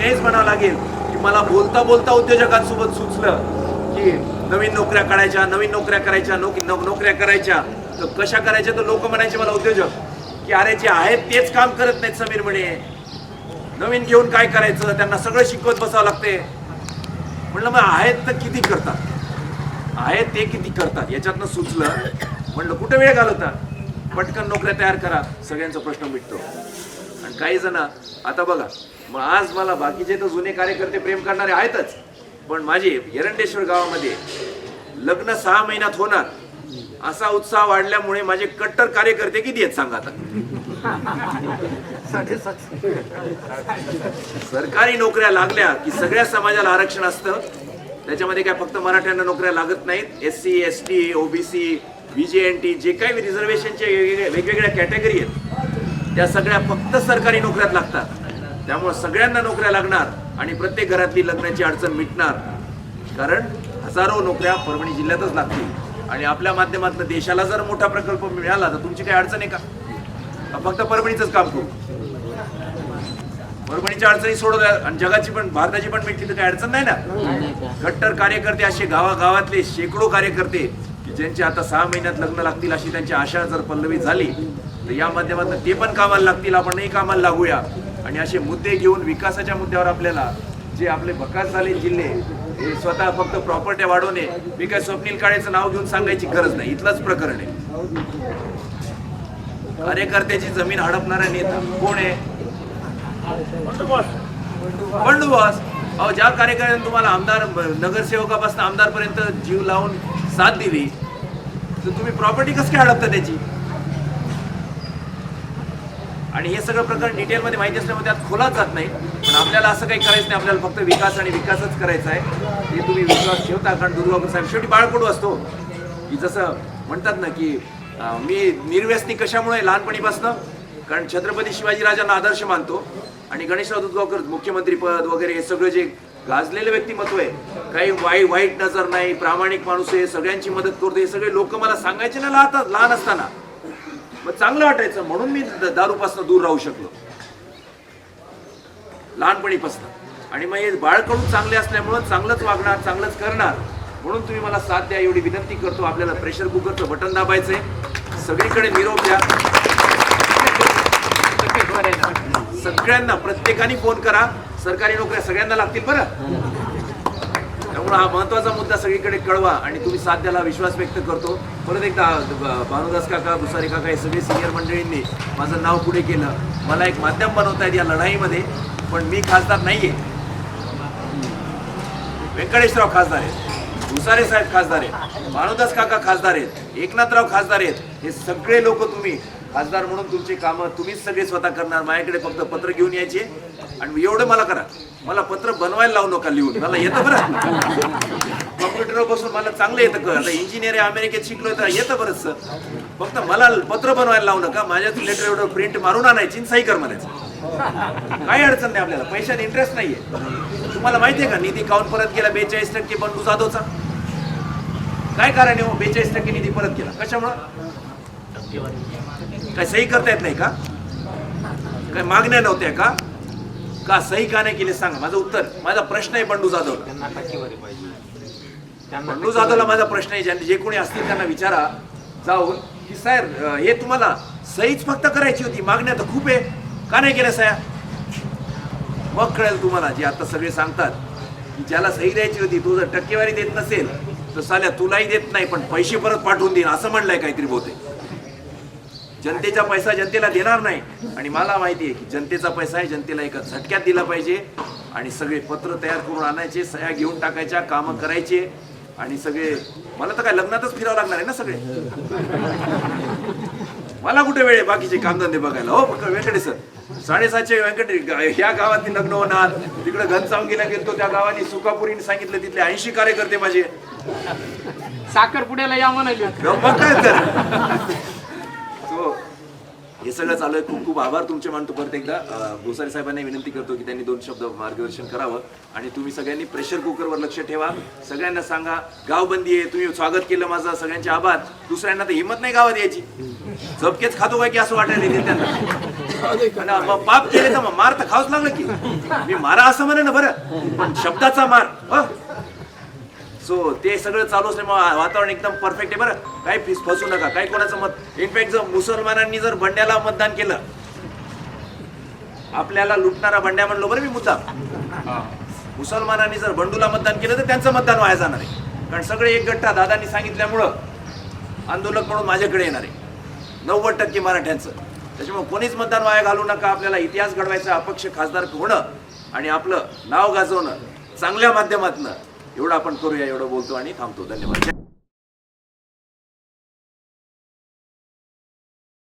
पुन्हा हेच म्हणावं लागेल की मला बोलता बोलता उद्योजकांसोबत सुचलं की नवीन नोकऱ्या काढायच्या नवीन नोकऱ्या करायच्या नोक नोकऱ्या करायच्या. तर कशा करायच्या? तर लोक म्हणायचे मला उद्योजक की अरे जे आहेत तेच काम करत नाहीत समीर म्हणे. नवीन घेऊन काय करायचं? त्यांना सगळं शिकवत बसावं लागते. म्हणलं मग आहेत तर किती करतात? आहेत ते किती करतात? याच्यातनं सुचलं. म्हणलं कुठं वेळ घालवता? पटकन नोकऱ्या तयार करा. सगळ्यांचा प्रश्न मिटतो. आणि काही जण आता बघा मग आज मला बाकीचे तर जुने कार्यकर्ते प्रेम करणारे आहेतच पण माझे एरंडेश्वर गावामध्ये लग्न सहा महिन्यात होणार. असा उत्साह वाढल्यामुळे माझे कट्टर कार्यकर्ते किती आहेत सांगा आता. सरकारी नोकऱ्या लागल्या की सगळ्या समाजाला आरक्षण असतं. त्याच्यामध्ये काय फक्त मराठ्यांना नोकऱ्या लागत नाहीत. S C S T OBC VJNT जे काही रिझर्वेशनचे वेगवेगळ्या कॅटेगरी आहेत. त्या सगळ्या फक्त सरकारी नोकऱ्यात लागतात. त्यामुळे सगळ्यांना नोकऱ्या लागणार आणि प्रत्येक घरातली लग्नाची अडचण मिटणार. कारण हजारो नोकऱ्या परभणी जिल्ह्यातच लागतील. आणि आपल्या माध्यमातून देशाला जर मोठा प्रकल्प मिळाला तर तुमची काही अडचण आहे का? फक्त परभणीच काम करू. परभणीच्या अडचणी सोडवल्या आणि जगाची पण भारताची पण मिटली तर काही अडचण नाही ना? कट्टर कार्यकर्ते असे गावागावातले शेकडो कार्यकर्ते की ज्यांची आता सहा महिन्यात लग्न लागतील अशी त्यांची आशा जर पल्लवी झाली तर या माध्यमातून ते पण कामाला लागतील आपणही कामाला लागूया. आणि असे मुद्दे घेऊन विकासाच्या मुद्द्यावर आपल्याला जे आपले बकास झाले जिल्हे हे स्वतः फक्त प्रॉपर्ट्या वाढवणे मी काय स्वप्नील काळेचं नाव घेऊन सांगायची गरज नाही. इथलंच प्रकरण आहे. कार्यकर्त्याची जमीन हडपणारा नेता. कोण आहे? बंडूबास अहो ज्या कार्यकर्त्याने तुम्हाला आमदार नगरसेवकापासून आमदारपर्यंत जीव लावून साथ दिली तर तुम्ही प्रॉपर्टी कसं काय हडपता त्याची? आणि हे सगळं प्रकरण डिटेलमध्ये माहिती असल्यामुळे त्यात खोलात जात नाही. पण आपल्याला असं काही करायचं नाही आपल्याला फक्त विकास आणि विकासच करायचा आहे. हे तुम्ही विश्वास ठेवता कारण दुर्गापूर साहेब शेवटी बाळकडू असतो. की जसं म्हणतात ना की मी निर्व्यसनी कशामुळे? लहानपणीपासनं. कारण छत्रपती शिवाजीराजांना आदर्श मानतो. आणि गणेशराव दुधगावकर मुख्यमंत्री पद वगैरे हे सगळं जे गाजलेलं व्यक्तिमत्व आहे. काही वाईट वाईट नजर नाही प्रामाणिक माणूस आहे सगळ्यांची मदत करतो हे सगळे लोक मला सांगायचे ना लहान लहान असताना. मग चांगलं वाटायचं म्हणून मी दारूपासून दूर राहू शकलो. लहानपणीपासून. आणि मग हे बाळकडून चांगले असल्यामुळं चांगलंच वागणार चांगलंच करणार. म्हणून तुम्ही मला साथ द्या एवढी विनंती करतो. आपल्याला प्रेशर कुकरचं बटन दाबायचंय. सगळीकडे निरोप द्या. सगळ्यांना प्रत्येकाने फोन करा. सरकारी नोकऱ्या सगळ्यांना लागतील बरं. त्यामुळे हा महत्त्वाचा मुद्दा सगळीकडे कळवा आणि तुम्ही साथ द्यायला विश्वास व्यक्त करतो. परत एकदा भानुदास काका भुसारे काका हे सगळे सिनियर मंडळींनी माझं नाव पुढे केलं. मला एक माध्यम बनवता येत या लढाईमध्ये पण मी खासदार नाहीये. व्यंकटेशराव खासदार आहेत. भुसारे साहेब खासदार आहेत. भानुदास काका खासदार आहेत. एकनाथराव खासदार आहेत. हे सगळे लोक तुम्ही खासदार म्हणून तुमची कामं तुम्हीच सगळे स्वतः करणार. माझ्याकडे फक्त पत्र घेऊन यायचे. आणि एवढं मला करा. मला पत्र बनवायला लावू नका लिहून. मला येतं बरं. कॉम्प्युटरवर बसून मला चांगलं येतं कर आता इंजिनियर अमेरिकेत शिकलोय तर येतं बरंच फक्त मला पत्र बनवायला लावू नका. माझ्या लेटर एवढं प्रिंट मारून आणायची सही कर म्हणायचं. काही अडचण नाही आपल्याला. पैशात इंटरेस्ट नाहीये. तुम्हाला माहितीये का निधी काउन परत केला बेचाळीस टक्के बंडू जाधवचा. काय कारण आहे हो? बेचाळीस टक्के निधी परत केला कशामुळं? काय सही करता येत नाही का? काय मागण्या नव्हत्या का? का सही का नाही केली सांगा. माझं उत्तर माझा प्रश्न आहे बंडू जाधव. त्यांना टक्केवारी पाहिजे. त्यांना बंडू जाधवला माझा प्रश्न आहे. ज्यांनी जे कोणी असतील त्यांना विचारा. जाऊन की साहेब हे तुम्हाला सहीच फक्त करायची होती. मागण्या तर खूप आहे. का नाही केल्या सह्या मग कळेल तुम्हाला जे आता सगळे सांगतात. की ज्याला सही द्यायची होती तू जर टक्केवारी देत नसेल तर साल्या तुलाही देत नाही पण पैसे परत पाठवून देईन असं म्हणलंय काहीतरी बहुतेक. जनतेचा पैसा जनतेला देणार नाही. आणि मला माहिती आहे की जनतेचा पैसा आहे जनतेला एका झटक्यात दिला पाहिजे. आणि सगळे पत्र तयार करून आणायचे सह्या घेऊन टाकायच्या कामं करायचे. आणि सगळे मला तर काय लग्नातच फिरावं लागणार आहे ना सगळे? मला कुठे वेळ आहे बाकीचे कामधंदे बघायला? हो व्यंकटे सर. साडेसातशे व्यंकटे ह्या गावातली लग्न होणार. तिकडे घनसावंगीला गेलतो त्या गावानी सुकापुरीने सांगितलं तिथले ऐंशी कार्यकर्ते माझे. साखरपुड्याला या म्हणाली मग काय तर So, हे सगळं चालू आहे. खूप खूप आभार तुमचे मानतो. परत एकदा अं, भोसारे साहेबांना विनंती करतो की त्यांनी दोन शब्द मार्गदर्शन करावं. आणि तुम्ही सगळ्यांनी प्रेशर कुकरवर लक्ष ठेवा. सगळ्यांना सांगा गावबंदी आहे तुम्ही स्वागत केलं माझं सगळ्यांचे आभार. दुसऱ्यांना तर हिंमत नाही गावात यायची. झपकेच खातो काय की असं वाटायला येते त्यांना? मग पाप केले तर मग मार तर खावच लागलं की. मी मारा असं म्हणे ना बरं. पण शब्दाचा मार सो ते सगळं चालू असल्यामुळे वातावरण एकदम परफेक्ट आहे बरं. काही फीस फसू नका. काही कोणाचं मत इनफॅक्ट जर मुसलमानांनी जर बंड्याला मतदान केलं आपल्याला लुटणारा बंड्या म्हणलो बरं मी मुद्दा मुसलमानांनी जर बंडूला मतदान केलं तर त्यांचं मतदान वाया जाणार आहे. कारण सगळे एक गट्टा दादांनी सांगितल्यामुळं आंदोलक म्हणून माझ्याकडे येणार आहे. नव्वद टक्के मराठ्यांचं. त्याच्यामुळे कोणीच मतदान वाया घालू नका. आपल्याला इतिहास घडवायचा अपक्ष खासदार होणं आणि आपलं नाव गाजवणं चांगल्या माध्यमातनं एवढं आपण करूया एवढं बोलतो आणि थांबतो. धन्यवाद.